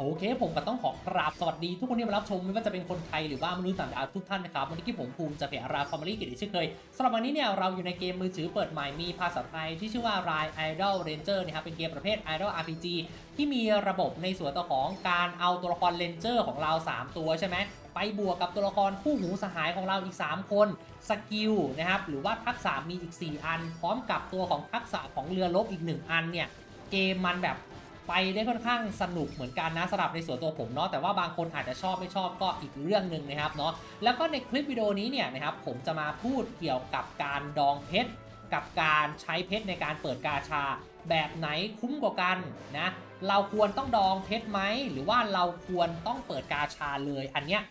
โอเคผมก็ต้องขอกราบสวัสดีทุกคนที่มารับชมไม่ว่าจะเป็นคนไทยหรือว่ามนุษย์ต่างดาวทุกท่านนะครับวันนี้ที่ผมภูมิจะเพจราคอมมารีกิจเช่นเคยสำหรับวันนี้เนี่ยเราอยู่ในเกมมือถือเปิดใหม่มีภาษาไทยที่ชื่อว่า Ride Idol Ranger นะครับเป็นเกมประเภท Idol RPG ที่มีระบบในส่วนตัวของการเอาตัวละครเลนเจอร์ของเรา 3 ตัวใช่ไหมไปบวกกับตัวละครคู่หูสหายของเราอีก 3 คนสกิลนะครับหรือว่าทักษะมีอีก 4 อัน พร้อมกับตัวของทักษะของเรือรบอีก 1 อันเนี่ยเกมมันแบบ ไปได้ค่อนข้างสนุกเหมือนกันนะสำหรับในส่วนตัวผมเนาะแต่ว่าบางคนอาจจะชอบไม่ชอบก็อีกเรื่องหนึ่งนะครับเนาะแล้วก็ในคลิปวิดีโอนี้เนี่ยนะครับผมจะมาพูดเกี่ยวกับการดองเพชรกับการใช้เพชรในการเปิดกาชา แบบไหนคุ้มกว่ากันนะเราควรต้องดองเพชรไหมหรือว่าเราควรต้องเปิดกาชาเลยอันเนี้ย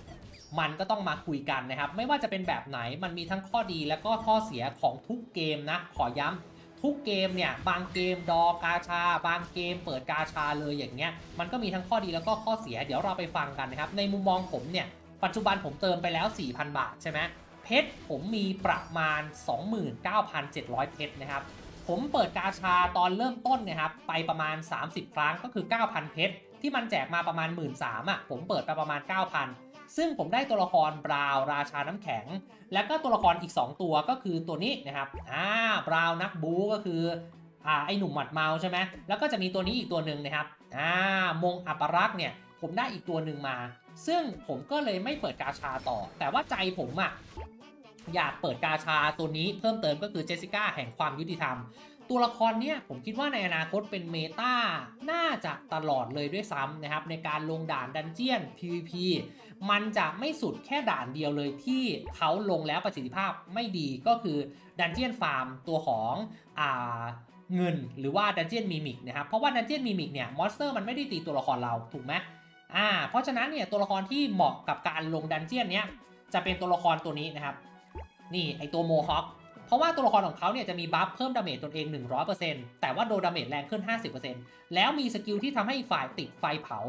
มันก็ต้องมาคุยกันนะครับ ไม่ว่าจะเป็นแบบไหนมันมีทั้งข้อดีและก็ข้อเสียของทุกเกมนะ ขอย้ำ ทุกเกมเนี่ยบางเกมดอกาชา บางเกมเปิดกาชาเลยอย่างเงี้ยมันก็มีทั้งข้อดีแล้วก็ข้อเสีย เดี๋ยวเราไปฟังกันนะครับ ในมุมมองผมเนี่ยปัจจุบันผมเติมไปแล้ว 4,000 บาทใช่ไหมเพชรผมมีประมาณ 29,700 เพชรนะครับผมเปิดกาชาตอนเริ่มต้นนะครับไปประมาณ 30 ครั้งก็คือ 9,000 เพชรที่มันแจกมาประมาณ 1 3ื่นอะผมเปิดไปประมาณ 9,000 ซึ่งผมได้ตัวละครบราว์ราชาน้ำแข็ง แล้วก็ตัวละครอีก 2 ตัวก็คือตัวนี้นะครับอ่าบราวน์นักบูก็คืออ่าไอหนุ่มหมัดเมาใช่ไหมแล้วก็จะมีตัวนี้อีกตัวหนึ่งนะครับอ่ามงอัปรักษ์เนี่ยผมได้อีกตัวหนึ่งมา ซึ่งผมก็เลยไม่เปิดกาชาต่อ แต่ว่าใจผมอะอยากเปิดกาชาตัวนี้เพิ่มเติมก็คือเจสสิก้าแห่งความยุติธรรม ตัวละครเนี่ยผมคิดว่าในอนาคตเป็นเมตาน่าจะตลอดเลยด้วยซ้ำนะครับ ในการลงด่านดันเจียน PVP มันจะไม่สุดแค่ด่านเดียวเลยที่เขาลงแล้วประสิทธิภาพไม่ดีก็คือดันเจียนฟาร์มตัวของอ่าเงินหรือว่าดันเจียนมิมิกนะครับ เพราะว่าดันเจียนมิมิกเนี่ยมอนสเตอร์มันไม่ได้ตีตัวละครเราถูกไหมอ่าเพราะฉะนั้นเนี่ยตัวละครที่เหมาะกับการลงดันเจียนเนี้ยจะเป็นตัวละครตัวนี้นะครับ นี่ไอตัวโมฮอค เพราะว่าตัวละครของเขาเนี่ยจะมีบัฟเพิ่มดาเมจตนเอง 100%แต่ว่าโดนดาเมจแรงขึ้น 50%แล้วมีสกิลที่ทำให้ฝ่ายติดไฟเผา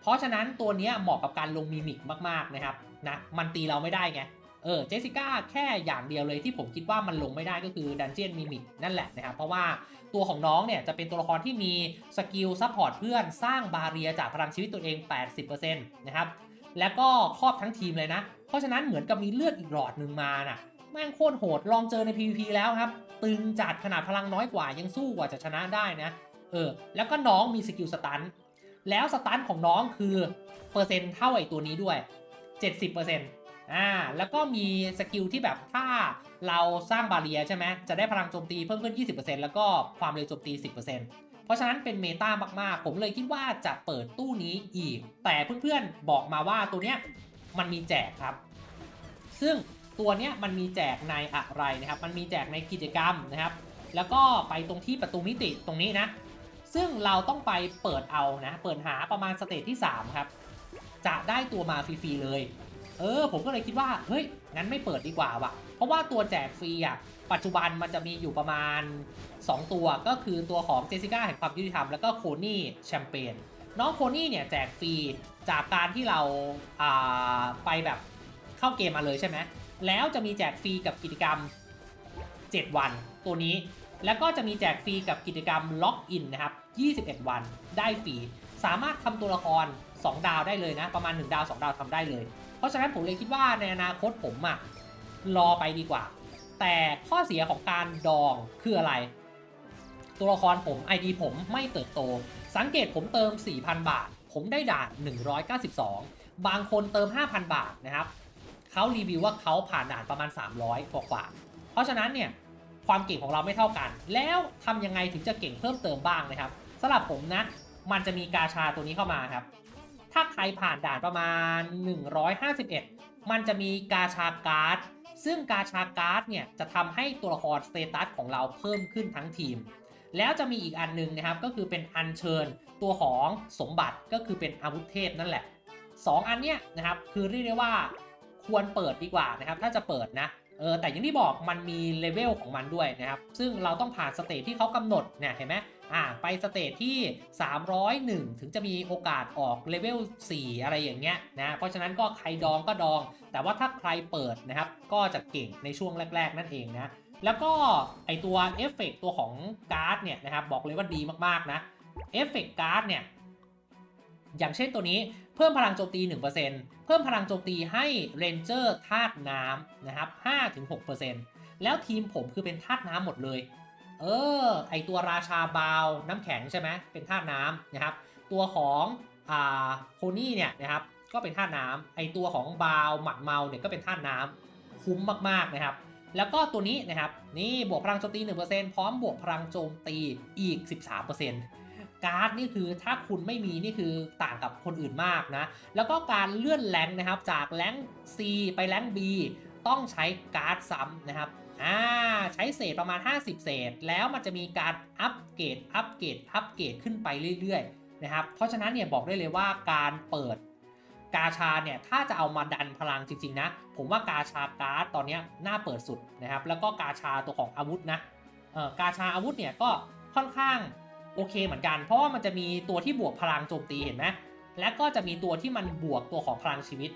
เพราะฉะนั้นตัวนี้เหมาะกับการลงมิมิกมากๆนะครับนะมันตีเราไม่ได้ไงเออเจสิก้าแค่อย่างเดียวเลยที่ผมคิดว่ามันลงไม่ได้ก็คือดันเจียนมิมิกนั่นแหละนะครับ เพราะว่าตัวของน้องเนี่ยจะเป็นตัวละครที่มีสกิลซัพพอร์ตเพื่อนสร้างบาเรียจากพลังชีวิตตัวเอง 80%นะครับ แล้วก็ครอบทั้งทีมเลยนะ เพราะฉะนั้นเหมือนกับมีเลือดอีกหลอดหนึ่งมาน่ะ แม่งโคตรโหดลองเจอใน PVP แล้วครับ ตึงจัดขนาดพลังน้อยกว่ายังสู้กว่าจะชนะได้นะเออแล้วก็น้องมีสกิลสตันแล้วสตันของน้องคือเปอร์เซ็นต์เท่าไอตัวนี้ด้วย 70%อ่าแล้วก็มีสกิลที่แบบถ้าเราสร้างบาเรียใช่ไหมจะได้พลังโจมตีเพิ่มขึ้น 20%แล้วก็ความเร็วโจมตี 10%เพราะฉะนั้นเป็นเมตามากๆ ผมเลยคิดว่าจะเปิดตู้นี้อีก แต่เพื่อนๆบอกมาว่าตัวเนี้ยมันมีแจกครับ ซึ่ง ตัวเนี้ยมันมีแจกในอะไรนะครับ มันมีแจกในกิจกรรมนะครับ แล้วก็ไปตรงที่ประตูมิติตรงนี้นะ ซึ่งเราต้องไปเปิดเอานะ เปิดหาประมาณสเตจที่ 3 ครับ จะได้ตัวมาฟรีๆเลย เออ ผมก็เลยคิดว่า เฮ้ย งั้นไม่เปิดดีกว่าว่ะ เพราะว่าตัวแจกฟรีอะ ปัจจุบันมันจะมีอยู่ประมาณ 2 ตัว ก็คือตัวของเจสสิก้าแห่งความยุติธรรม แล้วก็โคนี่แชมเปญ น้องโคนี่เนี่ยแจกฟรีจากการที่เราอ่าไปแบบเข้าเกมมาเลยใช่ไหม แล้วจะมีแจกฟรีกับกิจกรรม 7 วัน ตัวนี้ แล้วก็จะมีแจกฟรีกับกิจกรรมล็อกอินนะครับ 21 วันได้ฟรี สามารถทำตัวละคร 2 ดาวได้เลยนะ ประมาณ 1 ดาว 2 ดาวทำได้เลย เพราะฉะนั้นผมเลยคิดว่าในอนาคตผมอะรอไปดีกว่า แต่ข้อเสียของการดองคืออะไร ตัวละครผม ID ผมไม่เติบโต สังเกตผมเติม 4,000 บาท ผมได้ด่าน 192 บางคนเติม 5,000 บาทนะครับ เขารีวิวว่าเขาผ่านด่านประมาณ 300กว่ากว่า เพราะฉะนั้นเนี่ยความเก่งของเราไม่เท่ากัน แล้วทำยังไงถึงจะเก่งเพิ่มเติมบ้างนะครับสำหรับผมนะ มันจะมีกาชาตัวนี้เข้ามาครับ ถ้าใครผ่านด่านประมาณ 151 มันจะมีกาชาการ์ด ซึ่งกาชาการ์ดเนี่ยจะทำให้ตัวละครสเตตัสของเราเพิ่มขึ้นทั้งทีม แล้วจะมีอีกอันหนึงนะครับก็คือเป็นอัญเชิญตัวของสมบัติก็คือเป็นอาวุธเทพนั่นแหละ 2 อันเนี้ยนะครับคือเรียกได้ว่า ควรเปิดดีกว่านะครับ ถ้าจะเปิดนะเออแต่อย่างที่บอกมันมีเลเวลของมันด้วยนะครับ ซึ่งเราต้องผ่านสเตจที่เขากำหนดเนี่ยเห็นไหมอ่าไปสเตจที่ 301 ถึงจะมีโอกาสออกเลเวล 4 อะไรอย่างเงี้ยนะเพราะฉะนั้นก็ใครดองก็ดอง แต่ว่าถ้าใครเปิดนะครับ ก็จะเก่งในช่วงแรก ๆ นั่นเองนะแล้วก็ไอตัวเอฟเฟกตัวของการ์ดเนี่ยนะครับบอกเลยว่าดีมากๆนะเอฟเฟกการ์ดเนี่ย อย่างเช่นตัวนี้เพิ่มพลังโจมตี 1%เพิ่มพลังโจมตีให้เรนเจอร์ธาตุน้ำนะครับ5-6%แล้วทีมผมคือเป็นธาตุน้ำหมดเลย เออ ไอตัวราชาบาวน้ำแข็งใช่ไหมเป็นธาตุน้ำนะครับ ตัวของอ่าโคนี่เนี่ยนะครับก็เป็นธาตุน้ำไอตัวของบาวหมัดเมาเนี่ยก็เป็นธาตุน้ำคุ้มมากๆนะครับแล้วก็ตัวนี้นะครับนี่บวกพลังโจมตี 1%พร้อมบวกพลังโจมตีอีก 13% การ์ดนี่คือถ้าคุณไม่มีนี่คือต่างกับคนอื่นมากนะ แล้วก็การเลื่อนแรงนะครับจากแรง C ไปแรง B ต้องใช้การ์ดซ้ำนะครับอ่าใช้เศษประมาณ 50 เศษ แล้วมันจะมีการอัปเกรดอัปเกรดอัปเกรดขึ้นไปเรื่อยๆนะครับเพราะฉะนั้นเนี่ยบอกได้เลยว่าการเปิดกาชาเนี่ยถ้าจะเอามาดันพลังจริงๆนะ ผมว่ากาชาการ์ดตอนนี้น่าเปิดสุดนะครับแล้วก็กาชาตัวของอาวุธนะเออกาชาอาวุธเนี่ยก็ค่อนข้าง อเคเหมือนกัน เพราะว่ามันจะมีตัวที่บวกพลังโจมตีเห็นไหมและก็จะมีตัวที่มันบวกตัวของพลังชีวิต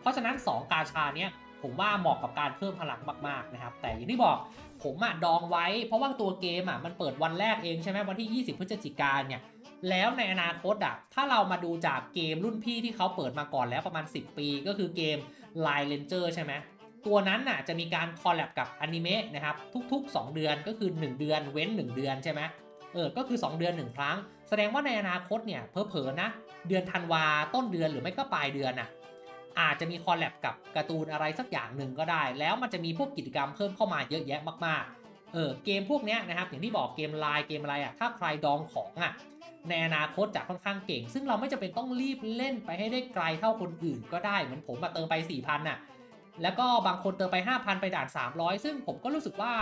เพราะฉะนั้น 2 กาชาเนี่ยผมว่าเหมาะกับการเพิ่มพลังมากๆนะครับ แต่อย่างที่บอกผมอะดองไว้ เพราะว่าตัวเกมอะมันเปิดวันแรกเองใช่ไหมวันที่ 20 พฤศจิกายนเนี่ยแล้วในอนาคตอะถ้าเรามาดูจากเกมรุ่นพี่ที่เขาเปิดมาก่อนแล้วประมาณ 10 ปี ก็คือเกม Line Ranger ใช่ไหมตัวนั้นน่ะจะมีการคอลแลบกับอนิเมะนะครับทุก ๆ 2 เดือนก็คือ 1 เดือนเว้น 1 เดือนใช่ไหม เออก็คือ 2 เดือน 1 ครั้ง แสดงว่าในอนาคตเนี่ยเพอๆนะ เดือนธันวาต้นเดือนหรือไม่ก็ปลายเดือนน่ะอาจจะมีคอลแลบกับการ์ตูนอะไรสักอย่างหนึ่งก็ได้ แล้วมันจะมีพวกกิจกรรมเพิ่มเข้ามาเยอะแยะมากๆเออเกมพวกนี้นะครับอย่างที่บอกเกมไลน์เกมอะไรอะถ้าใครดองของอะในอนาคตจะค่อนข้างเก่ง ซึ่งเราไม่จำเป็นต้องรีบเล่นไปให้ได้ไกลเท่าคนอื่นก็ได้เหมือนผมมาเติมไป4,000น่ะแล้วก็บางคนเติมไป 5,000 ไปด่าน 300 ซึ่งผมก็รู้สึกว่า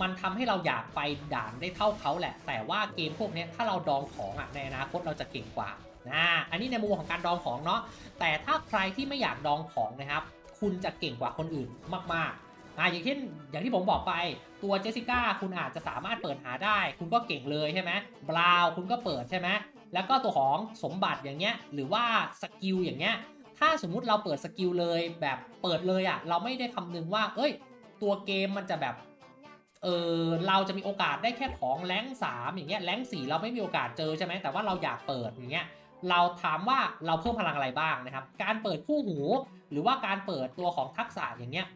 มันทำให้เราอยากไปด่านได้เท่าเขาแหละ แต่ว่าเกมพวกนี้ถ้าเราดองของอะในอนาคตเราจะเก่งกว่านะอันนี้ในมุมของการดองของเนาะแต่ถ้าใครที่ไม่อยากดองของนะครับ คุณจะเก่งกว่าคนอื่นมากๆอ่าอย่างเช่นอย่างที่ผมบอกไปตัวเจสสิก้าคุณอาจจะสามารถเปิดหาได้ คุณก็เก่งเลยใช่ไหมบราวคุณก็เปิดใช่ไหมแล้วก็ตัวของสมบัติอย่างเงี้ยหรือว่าสกิลอย่างเงี้ยถ้าสมมุติเราเปิดสกิลเลยแบบเปิดเลยอะ่ะเราไม่ได้คำนึงว่า เอ้ย ตัวเกมมันจะแบบ เออเราจะมีโอกาสได้แค่ของแรงสามอย่างเงี้ยแรงสี่เราไม่มีโอกาสเจอใช่ไหมแต่ว่าเราอยากเปิดอย่างเงี้ยเราถามว่าเราเพิ่มพลังอะไรบ้างนะครับ การเปิดคู่หู หรือว่าการเปิดตัวของทักษะอย่างเงี้ย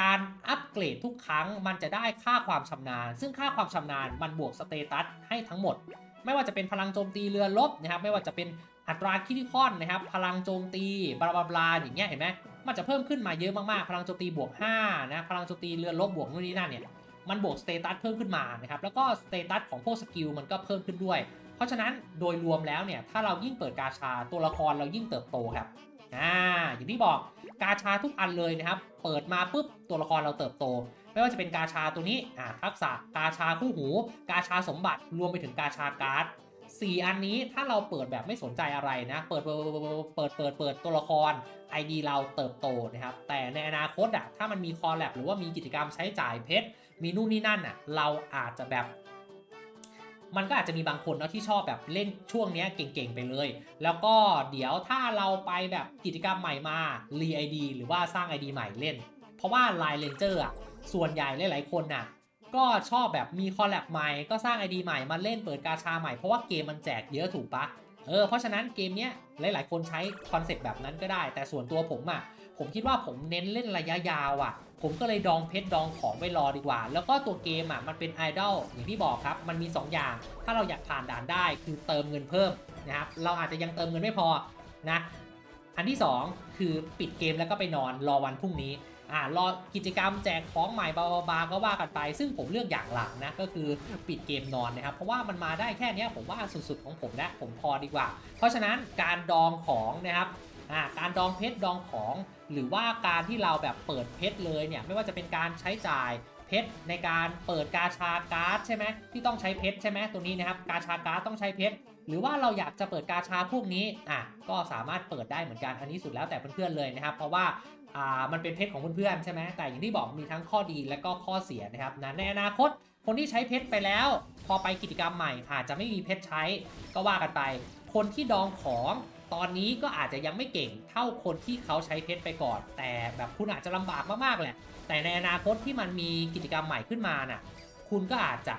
การอัปเกรดทุกครั้งมันจะได้ค่าความชำนาญ ซึ่งค่าความชำนาญมันบวกสเตตัสให้ทั้งหมด ไม่ว่าจะเป็นพลังโจมตีเรือลบนะครับ ไม่ว่าจะเป็นอัตราคิทิคอนนะครับ พลังโจมตีบลาบลาบลาอย่างเงี้ยเห็นไหมมันจะเพิ่มขึ้นมาเยอะมากๆ พลังโจมตีบวก5นะ พลังโจมตีเรือลบบวกนู่นนี่นั่นเนี่ย มันบวกสเตตัสเพิ่มขึ้นมานะครับแล้วก็สเตตัสของพวกสกิลมันก็เพิ่มขึ้นด้วย เพราะฉะนั้นโดยรวมแล้วเนี่ยถ้าเรายิ่งเปิดกาชาตัวละครเรายิ่งเติบโตครับอ่าอย่างที่บอกกาชาทุกอันเลยนะครับ เปิดมาปุ๊บตัวละครเราเติบโต ไม่ว่าจะเป็นกาชาตัวนี้อ่าทักษะกาชาคู่หู กาชาสมบัติรวมไปถึงกาชาการ์ด4อันนี้ถ้าเราเปิดแบบไม่สนใจอะไรนะ เปิดเปิดเปิดเปิดเปิดตัวละคร ID เราเติบโตนะครับ แต่ในอนาคตอะถ้ามันมีคอลแลบหรือว่ามีกิจกรรมใช้จ่ายเพชร มีนู่นนี่นั่นอะเราอาจจะแบบ มันก็อาจจะมีบางคนเนาะที่ชอบแบบเล่นช่วงเนี้ยเก่งๆไปเลย แล้วก็เดี๋ยวถ้าเราไปแบบกิจกรรมใหม่มารีไอดีหรือว่าสร้าง ID ใหม่เล่น เพราะว่า Line Ranger อะส่วนใหญ่หลายๆคนน่ะก็ชอบแบบมีคอลแลบใหม่ก็สร้าง ID ใหม่มาเล่นเปิดกาชาใหม่เพราะว่าเกมมันแจกเยอะถูกปะเออเพราะฉะนั้นเกมเนี้ยหลาย ๆ คนใช้คอนเซ็ปต์แบบนั้นก็ได้ แต่ส่วนตัวผมอะผมคิดว่าผมเน้นเล่นระยะยาวอะ ผมก็เลยดองเพชรดองของไว้รอดีกว่า แล้วก็ตัวเกมอะมันเป็นไอดอลอย่างที่บอกครับ มันมี 2 อย่าง ถ้าเราอยากผ่านด่านได้คือเติมเงินเพิ่มนะครับ เราอาจจะยังเติมเงินไม่พอนะ อันที่ 2 คือปิดเกมแล้วก็ไปนอนรอวันพรุ่งนี้อ่ารอกิจกรรมแจกของใหม่บาบาๆก็ว่ากันไป ซึ่งผมเลือกอย่างหลังนะ ก็คือปิดเกมนอนนะครับ เพราะว่ามันมาได้แค่นี้ผมว่าสุดๆของผมแล้วผมพอดีกว่า เพราะฉะนั้นการดองของนะครับอ่าการดองเพชรดองของ หรือว่าการที่เราแบบเปิดเพชรเลยเนี่ยไม่ว่าจะเป็นการใช้จ่ายเพชรในการเปิดกาชาการ์ดใช่ไหมที่ต้องใช้เพชรใช่ไหมตัวนี้นะครับกาชาการ์ดต้องใช้เพชรหรือว่าเราอยากจะเปิดกาชาพวกนี้อะก็สามารถเปิดได้เหมือนกันอันนี้สุดแล้วแต่เพื่อนๆเลยนะครับ เพราะว่าอ่ามันเป็นเพชรของเพื่อนๆใช่ไหมแต่อย่างที่บอกมีทั้งข้อดีและก็ข้อเสียนะครับนะในอนาคตคนที่ใช้เพชรไปแล้ว พอไปกิจกรรมใหม่อาจจะไม่มีเพชรใช้ก็ว่ากันไป คนที่ดองของ ตอนนี้ก็อาจจะยังไม่เก่งเท่าคนที่เขาใช้เพชรไปก่อน แต่แบบคุณอาจจะลำบากมากๆแหละ แต่ในอนาคตที่มันมีกิจกรรมใหม่ขึ้นมาน่ะ คุณก็อาจจะ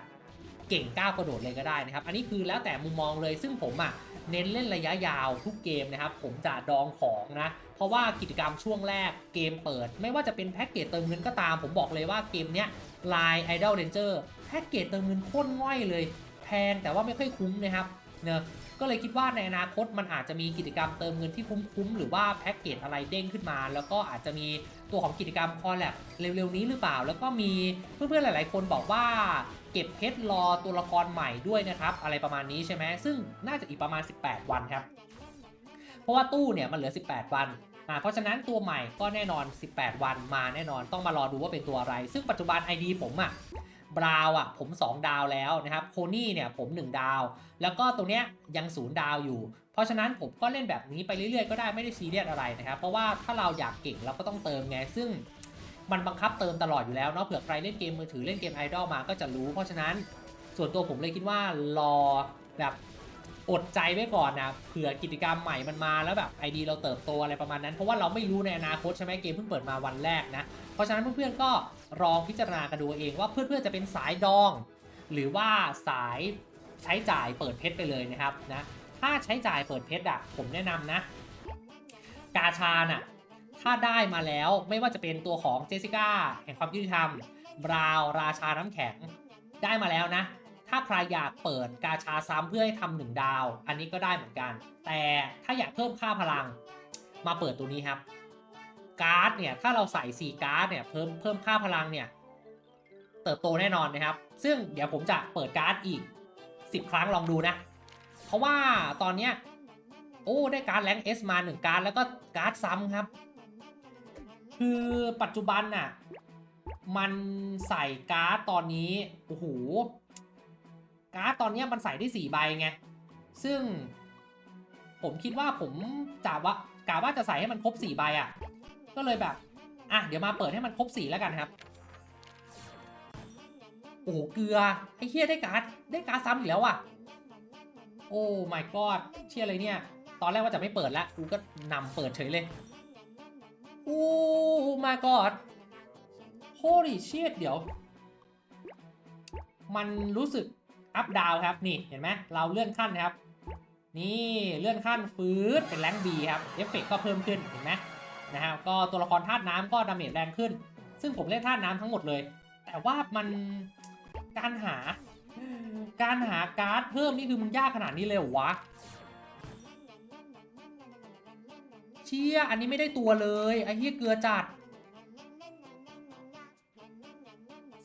เก่งก้าวกระโดดเลยก็ได้นะครับ อันนี้คือแล้วแต่มุมมองเลย ซึ่งผมอะเน้นเล่นระยะยาวทุกเกมนะครับ ผมจะดองของนะ เพราะว่ากิจกรรมช่วงแรกเกมเปิด ไม่ว่าจะเป็นแพ็กเกจเติมเงินก็ตาม ผมบอกเลยว่าเกมเนี้ย Line Idol Ranger แพ็กเกจเติมเงินโคตรง่อยเลย แพงแต่ว่าไม่ค่อยคุ้มนะครับเนอะ ก็เลยคิดว่าในอนาคตมันอาจจะมีกิจกรรมเติมเงินที่คุ้มๆ หรือว่าแพ็กเกจอะไรเด้งขึ้นมา แล้วก็อาจจะมีตัวของกิจกรรมคอลแลบเร็วๆนี้หรือเปล่า แล้วก็มีเพื่อนๆหลาย ๆ คนบอกว่าเก็บเพชรรอตัวละครใหม่ด้วยนะครับ อะไรประมาณนี้ใช่ไหมซึ่งน่าจะอีกประมาณ 18 วันครับ เพราะว่าตู้เนี่ยมันเหลือ 18 วันอ่าเพราะฉะนั้นตัวใหม่ก็แน่นอน 18 วันมาแน่นอนต้องมารอดูว่าเป็นตัวอะไร ซึ่งปัจจุบัน ID ผมอะ บราวอะผม 2 ดาวแล้วนะครับโคนี่เนี่ยผม 1 ดาว แล้วก็ตัวเนี้ยยังศูนย์ดาวอยู่ เพราะฉะนั้นผมก็เล่นแบบนี้ไปเรื่อยๆก็ได้ไม่ได้ซีเรียสอะไรนะครับ เพราะว่าถ้าเราอยากเก่งเราก็ต้องเติมไง ซึ่งมันบังคับเติมตลอดอยู่แล้วเนาะเผื่อใครเล่นเกมมือถือเล่นเกมไอดอลมาก็จะรู้ เพราะฉะนั้นส่วนตัวผมเลยคิดว่ารอแบบอดใจไว้ก่อนนะเผื่อกิจกรรมใหม่มันมาแล้วแบบไอดีเราเติบโตอะไรประมาณนั้น เพราะว่าเราไม่รู้ในอนาคตใช่ไหมเกมเพิ่งเปิดมาวันแรกนะ ราะฉะนั้นเพื่อนๆก็ลองพิจารณากันดูเองว่าเพื่อนๆจะเป็นสายดอง หรือว่าสายใช้จ่ายเปิดเพชรไปเลยนะครับนะถ้าใช้จ่ายเปิดเพชรอะผมแนะนำนะ กาชาน่ะถ้าได้มาแล้วไม่ว่าจะเป็นตัวของเจสิก้าแห่งความยุติธรรมบราวราชาน้ำแข็งได้มาแล้วนะถ้าใครอยากเปิดกาชาซ้ำเพื่อให้ทำหนึ่งดาว อันนี้ก็ได้เหมือนกัน แต่ถ้าอยากเพิ่มค่าพลัง มาเปิดตัวนี้ครับ การ์ดเนี่ย ถ้าเราใส่ 4 การ์ดเนี่ย เพิ่มเพิ่มค่าพลังเนี่ย เติบโตแน่นอนนะครับ ซึ่งเดี๋ยวผมจะเปิดการ์ดอีก 10 ครั้งลองดูนะ เพราะว่าตอนเนี้ยโอ้ ได้การ์ดแรงเอสมา 1 การ์ดแล้วก็การ์ดซ้ำครับ คือปัจจุบันน่ะ มันใส่การ์ดตอนนี้ โอ้โห การ์ดตอนเนี้ยมันใส่ได้ 4 ใบไง ซึ่งผมคิดว่าผมจะว่ากะว่าจะใส่ให้มันครบ 4 ใบอะ ก็เลยแบบ อะ เดี๋ยวมาเปิดให้มันครบ4แล้วกันครับ โอ้โห เกลือ ไอ้เฮียได้การ์ด ได้การ์ดซ้ำอีกแล้วอะ โอ้ my god เชี่ยอะไรเนี่ย ตอนแรกว่าจะไม่เปิดแล้วกูก็นำเปิดเฉยเลย โอ้ my god holy shit เดี๋ยว มันรู้สึกอัพดาวครับ นี่ เห็นไหม เราเลื่อนขั้นครับ นี่เลื่อนขั้นฟืดเป็นแรงบีครับ เอฟเฟกก็เพิ่มขึ้น เห็นไหม นะครับก็ตัวละครธาตุน้ำก็ดาเมจแรงขึ้น ซึ่งผมเล่นธาตุน้ำทั้งหมดเลย แต่ว่ามันการหา การหาการ์ดเพิ่มนี่คือมันยากขนาดนี้เลยวะเชี่ยอันนี้ไม่ได้ตัวเลยไอ้เหี้ยเกลือจัด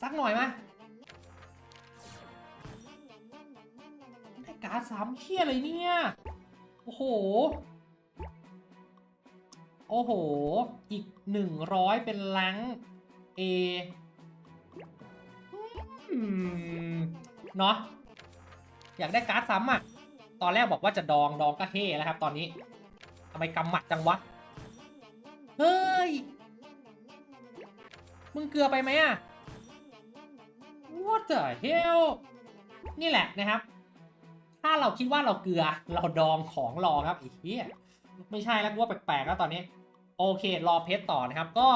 สักหน่อยไหมได้การ์ดสามเชี่ยเลยเนี่ย โอ้โห โอ้โห อีกหนึ่งร้อยเป็นแรงเอเนาะอยากได้การ์ดซ้ำอะ ตอนแรกบอกว่าจะดองดองก็เฮ่แล้วครับ ตอนนี้ทำไมกำหมัดจังวะ เฮ้ย มึงเกลือไปไหมอะ What the hell นี่แหละนะครับ ถ้าเราคิดว่าเราเกลือ เราดองของรอครับไอีเหี้ย ไม่ใช่แล้วกูว่าแปลกๆแล้วตอนนี้ โอเครอเพชรต่อนะครับก็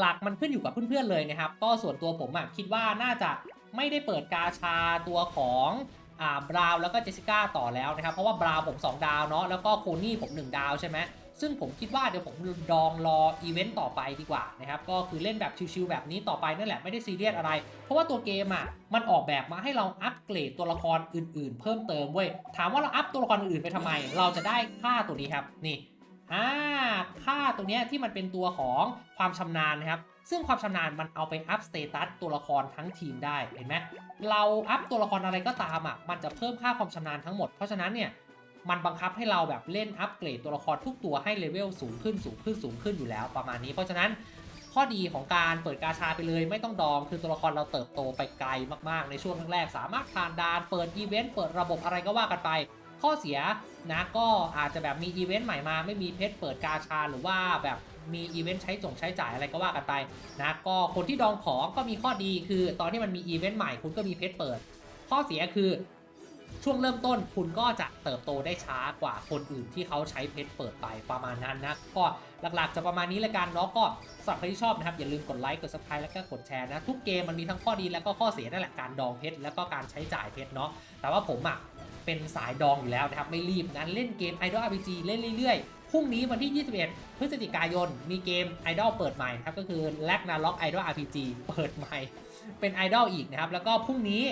หลักๆ มันขึ้นอยู่กับเพื่อนๆเลยนะครับ ก็ส่วนตัวผมอะคิดว่าน่าจะไม่ได้เปิดกาชาตัวของอ่าบราวน์แล้วก็เจสสิก้าต่อแล้วนะครับ เพราะว่าบราวน์ผม 2 ดาวเนาะแล้วก็โคนี่ผม 1 ดาวใช่ไหม ซึ่งผมคิดว่าเดี๋ยวผมดองรออีเวนต์ต่อไปดีกว่านะครับก็คือเล่นแบบชิวๆแบบนี้ต่อไปนั่นแหละไม่ได้ซีเรียสอะไร เพราะว่าตัวเกมอะมันออกแบบมาให้เราอัปเกรดตัวละครอื่นๆ เพิ่มเติมเว้ยถามว่าเราอัพตัวละครอื่นๆไปทำไม เราจะได้ค่าตัวนี้ครับนี่อ่าค่าตัวนี้ที่มันเป็นตัวของความชำนาญนะครับซึ่งความชำนาญมันเอาไปอัพสเตตัสตัวละครทั้งทีมได้เห็นไหมเราอัพตัวละครอะไรก็ตามอะมันจะเพิ่มค่าความชำนาญทั้งหมดเพราะฉะนั้นเนี่ย มันบังคับให้เราแบบเล่นอัปเกรดตัวละครทุกตัวให้เลเวลสูงขึ้นสูงขึ้นสูงขึ้นอยู่แล้วประมาณนี้ เพราะฉะนั้นข้อดีของการเปิดกาชาไปเลยไม่ต้องดอง คือตัวละครเราเติบโตไปไกลมากๆ ในช่วงแรกๆสามารถผ่านดานเปิดอีเวนต์เปิดระบบอะไรก็ว่ากันไป ข้อเสียนะก็อาจจะแบบมีอีเวนต์ใหม่มาไม่มีเพชรเปิดกาชาหรือว่าแบบมีอีเวนต์ใช้จงใช้จ่ายอะไรก็ว่ากันไปนะก็คนที่ดองของก็มีข้อดีคือ ตอนที่มันมีอีเวนต์ใหม่คุณก็มีเพชรเปิด ข้อเสียคือ ช่วงเริ่มต้นคุณก็จะเติบโตได้ช้ากว่าคนอื่นที่เขาใช้เพชรเปิดไปประมาณนั้นนะ ก็หลักๆจะประมาณนี้ละกันเนาะก็สำหรับใครที่ชอบนะครับอย่าลืมกดไลค์กด subscribe แล้วก็กดแชร์นะ ทุกเกมมันมีทั้งข้อดีแล้วก็ข้อเสียนั่นแหละการดองเพชรแล้วก็การใช้จ่ายเพชรเนาะแต่ว่าผมอะเป็นสายดองอยู่แล้วนะครับไม่รีบนะเล่นเกม Idol RPG เล่นเรื่อยๆพรุ่งนี้วันที่ 21 พฤศจิกายน มีเกม Idol เปิดใหม่นะครับก็คือ l a g n a r o k Idol RPG เปิดใหม่ เป็น Idol อีกนะครับแล้วก็พรุ่งนี้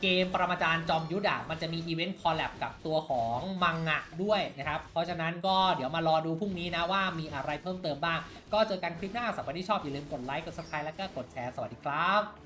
เกมปรมาจารย์จอมยุทธอะมันจะมีอีเวนต์คอลแลบกับตัวของมังงะด้วยนะครับ เพราะฉะนั้นก็เดี๋ยวมารอดูพรุ่งนี้นะว่ามีอะไรเพิ่มเติมบ้าง ก็เจอกันคลิปหน้าสำหรับที่ชอบอย่าลืมกดไลค์กดซับสไครต์แล้วก็กดแชร์สวัสดีครับ